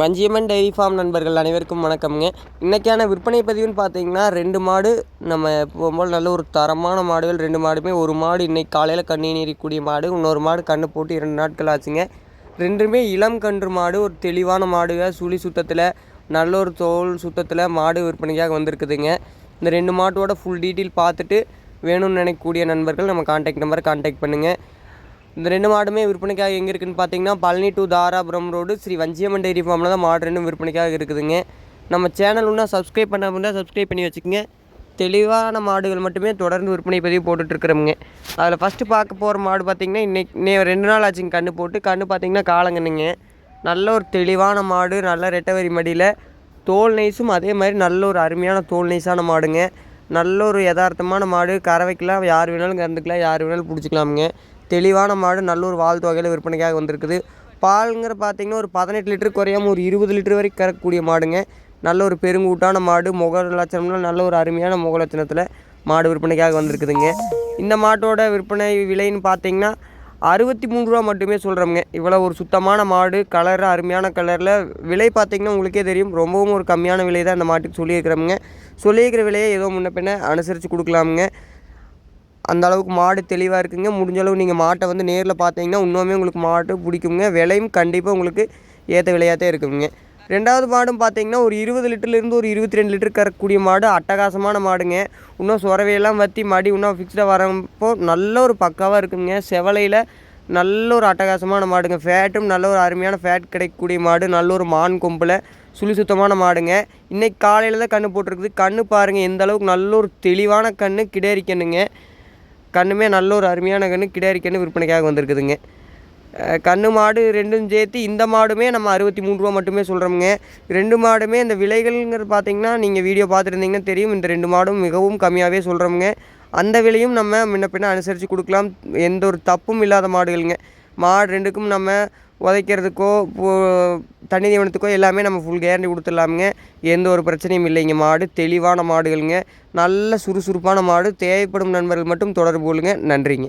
Vanjiamman dairy farm நண்பர்கள் அனைவருக்கும் வணக்கம்ங்க. இன்றைக்கான விற்பனை பதிவுன்னு பார்த்தீங்கன்னா ரெண்டு மாடு நம்ம போகும்போது நல்ல ஒரு தரமான மாடுகள் ரெண்டு மாடுமே. ஒரு மாடு இன்றைக்கி காலையில் கண்ணி நீரிக்கூடிய மாடு இன்னொரு மாடு கண்ணு போட்டு இரண்டு நாட்கள் ஆச்சுங்க. ரெண்டுமே இளம் கன்று மாடு ஒரு தெளிவான மாடுக சுழி சுத்தத்தில் நல்ல ஒரு தோல் சுத்தத்தில் மாடு விற்பனைக்காக வந்திருக்குதுங்க. இந்த ரெண்டு மாட்டோட ஃபுல் டீட்டெயில் பார்த்துட்டு வேணும்னு நினைக்கக்கூடிய நண்பர்கள் நம்ம கான்டாக்ட் நம்பரை கான்டாக்ட் பண்ணுங்கள் இந்த ரெண்டு மாடுமே விற்பனைக்காக எங்கே இருக்குதுன்னு பார்த்தீங்கன்னா Palani to Dharapuram road Sri Vanjiyamman dairy ஃபார்மில் தான் மாடு ரெண்டும் விற்பனைக்காக இருக்குதுங்க. நம்ம சேனல் இன்னும் சப்ஸ்கிரைப் பண்ண முடியாது சப்ஸ்கிரைப் பண்ணி வச்சுக்கோங்க. தெளிவான மாடுகள் மட்டுமே தொடர்ந்து விற்பனை பதிவு போட்டுட்ருக்குறோமுங்க அதில் ஃபஸ்ட்டு பார்க்க போகிற மாடு பார்த்திங்கன்னா இன்னைக்கு நே ரெண்டு நாள் ஆச்சுங்க கன்று போட்டு. கன்று பார்த்திங்கன்னா காலங்கண்ணுங்க நல்ல ஒரு தெளிவான மாடு நல்ல ரெட்டவரி மடியில் தோல் நெய்ஸும் அதே மாதிரி நல்ல ஒரு அருமையான தோல் நெய்ஸான மாடுங்க. நல்ல ஒரு யதார்த்தமான மாடு. கறவைக்கெலாம் யார் வேணாலும் கறந்துக்கலாம் யார் வேணாலும் பிடிச்சிக்கலாமுங்க. தெளிவான மாடு நல்லூர் வாழ்த்து வகையில் விற்பனைக்காக வந்திருக்குது. பாலுங்கிற பார்த்திங்கன்னா ஒரு பதினெட்டு லிட்டரு குறையாமல் ஒரு இருபது லிட்டர் வரைக்கும் கறக்கக்கூடிய மாடுங்க. நல்ல ஒரு பெருங்கூட்டான மாடு முக லட்சணம்லாம் நல்ல ஒரு அருமையான முக லட்சணத்தில் மாடு விற்பனைக்காக வந்திருக்குதுங்க. இந்த மாட்டோட விற்பனை விலைன்னு பார்த்தீங்கன்னா அறுபத்தி மூணு ரூபா மட்டுமே சொல்கிறோமுங்க இவ்வளோ ஒரு சுத்தமான மாடு கலர் அருமையான கலரில் விலை பார்த்திங்கன்னா உங்களுக்கே தெரியும். ரொம்பவும் ஒரு கம்மியான விலை தான் இந்த மாட்டுக்கு சொல்லியிருக்கிறோமுங்க. சொல்லியிருக்கிற விலையை ஏதோ முன்ன பின்ன அனுசரித்து கொடுக்கலாமுங்க. அந்த அளவுக்கு மாடு தெளிவாக இருக்குங்க. முடிஞ்ச அளவு நீங்கள் மாட்டை வந்து நேரில் பார்த்தீங்கன்னா இன்னுமே உங்களுக்கு மாட்டு பிடிக்குங்க. விலையும் கண்டிப்பாக உங்களுக்கு ஏற்ற விலையாகத்தே இருக்குங்க. ரெண்டாவது மாடும் பார்த்தீங்கன்னா ஒரு இருபது லிட்டர்லேருந்து ஒரு இருபத்தி ரெண்டு லிட்டர் கறக்கக்கூடிய மாடு. அட்டகாசமான மாடுங்க. இன்னும் சுரவையெல்லாம் வற்றி மாடி இன்னும் ஃபிக்ஸ்டாக வரப்போ நல்ல ஒரு பக்காவாக இருக்குங்க. செவலையில் நல்ல ஒரு அட்டகாசமான மாடுங்க. ஃபேட்டும் நல்ல ஒரு அருமையான ஃபேட் கிடைக்கக்கூடிய மாடு. நல்ல ஒரு மான் கொம்பில் சுழி சுத்தமான மாடுங்க. இன்றைக்கி காலையில் தான் கன்று போட்டிருக்குது. கன்று பாருங்கள் எந்த அளவுக்கு நல்ல ஒரு தெளிவான கன்று கிடைக்கணுங்க கண்ணுமே நல்ல ஒரு அருமையான கன்று கிடாரி கன்று விற்பனைக்காக வந்திருக்குதுங்க. கன்று மாடு ரெண்டும் சேர்த்து இந்த மாடுமே நம்ம அறுபத்தி மூணு ரூபா மட்டுமே சொல்கிறோமுங்க ரெண்டு மாடுமே இந்த விலைகள்ங்கிறது பார்த்தீங்கன்னா நீங்கள் வீடியோ பார்த்துருந்தீங்கன்னா தெரியும். இந்த ரெண்டு மாடும் மிகவும் கம்மியாகவே சொல்கிறோமுங்க அந்த விலையும் நம்ம முன்ன பின்ன அனுசரித்து கொடுக்கலாம். எந்த ஒரு தப்பும் இல்லாத மாடுகளுங்க. மாடு ரெண்டுக்கும் நம்ம உதைக்கிறதுக்கோ தண்ணி தீவனத்துக்கோ எல்லாமே நம்ம ஃபுல் கேரண்டி கொடுத்துடலாமுங்க. எந்த ஒரு பிரச்சனையும் இல்லைங்க மாடு. தெளிவான மாடுகளுங்க. நல்ல சுறுசுறுப்பான மாடு. தேவைப்படும் நண்பர்கள் மட்டும் தொடர்பு கொள்ளுங்க. நன்றிங்க.